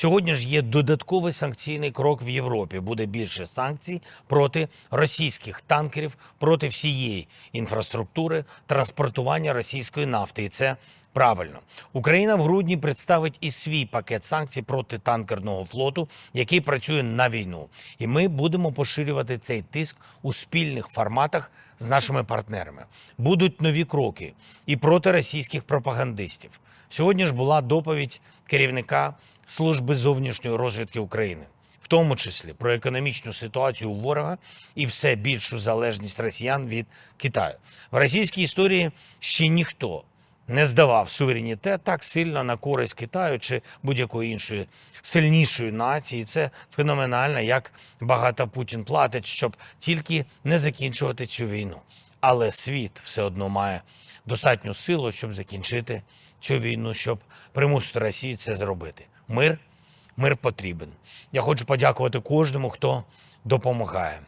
Сьогодні ж є додатковий санкційний крок в Європі. Буде більше санкцій проти російських танкерів, проти всієї інфраструктури транспортування російської нафти. І це правильно. Україна в грудні представить і свій пакет санкцій проти танкерного флоту, який працює на війну. І ми будемо поширювати цей тиск у спільних форматах з нашими партнерами. Будуть нові кроки і проти російських пропагандистів. Сьогодні ж була доповідь керівника служби зовнішньої розвідки України, в тому числі про економічну ситуацію ворога і все більшу залежність росіян від Китаю. В російській історії ще ніхто не здавав суверенітет так сильно на користь Китаю чи будь-якої іншої сильнішої нації. Це феноменально, як багато Путін платить, щоб тільки не закінчувати цю війну. Але світ все одно має достатню силу, щоб закінчити цю війну, щоб примусити Росію це зробити. Мир, мир потрібен. Я хочу подякувати кожному, хто допомагає.